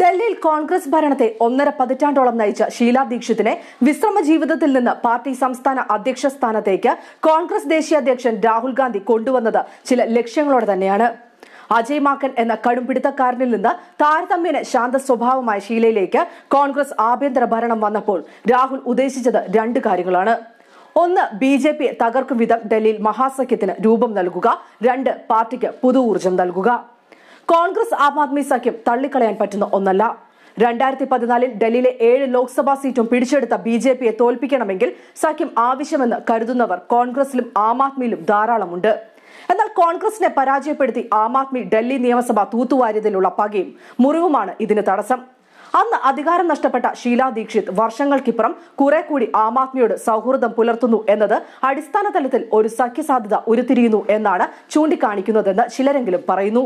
ഡൽഹിയിൽ കോൺഗ്രസ് ഭരണത്തെ ഒന്നര പതിറ്റാണ്ടോളം നയിച്ച ഷീല ദീക്ഷിതിനെ വിശ്രമ ജീവിതത്തിൽ നിന്ന് പാർട്ടി സംസ്ഥാന അധ്യക്ഷ സ്ഥാനത്തേക്ക് കോൺഗ്രസ് ദേശീയ അധ്യക്ഷൻ രാഹുൽ ഗാന്ധി കൊണ്ടുവന്നത് ചില ലക്ഷ്യങ്ങളോടെ തന്നെയാണ്. അജയ് മാക്കൻ എന്ന കടുംപിടുത്തക്കാരനിൽ നിന്ന് താരതമ്യേന ശാന്ത സ്വഭാവമായ ഷീലയിലേക്ക് കോൺഗ്രസ് ആഭ്യന്തര ഭരണം വന്നപ്പോൾ രാഹുൽ ഉദ്ദേശിച്ചത് രണ്ട് കാര്യങ്ങളാണ്. ഒന്ന് ബി ജെ പി തകർക്കും വിധം ഡൽഹിയിൽ മഹാസഖ്യത്തിന് രൂപം നൽകുക. രണ്ട് പാർട്ടിക്ക് പുതു ഊർജം നൽകുക. കോൺഗ്രസ് ആം ആദ്മി സഖ്യം തള്ളിക്കളയാൻ പറ്റുന്ന ഒന്നല്ല. രണ്ടായിരത്തി പതിനാലിൽ ഡൽഹിയിലെ ഏഴ് ലോക്സഭാ സീറ്റും പിടിച്ചെടുത്ത ബി ജെ പിയെ തോൽപ്പിക്കണമെങ്കിൽ സഖ്യം ആവശ്യമെന്ന് കരുതുന്നവർ കോൺഗ്രസിലും ആം ആദ്മിയിലും ധാരാളമുണ്ട്. എന്നാൽ കോൺഗ്രസിനെ പരാജയപ്പെടുത്തി ആം ആദ്മി ഡൽഹി നിയമസഭ തൂത്തുവാരിയതിലുള്ള പകയും മുറിവുമാണ് ഇതിന് തടസ്സം. അന്ന് അധികാരം നഷ്ടപ്പെട്ട ഷീലാ ദീക്ഷിത് വർഷങ്ങൾക്കിപ്പുറം കുറെ കൂടി ആം ആദ്മിയോട് സൗഹൃദം പുലർത്തുന്നു എന്നത് അടിസ്ഥാന തലത്തിൽ ഒരു സഖ്യസാധ്യത ഉരുത്തിരിയുന്നു എന്നാണ് ചൂണ്ടിക്കാണിക്കുന്നതെന്ന് ചിലരെങ്കിലും പറയുന്നു.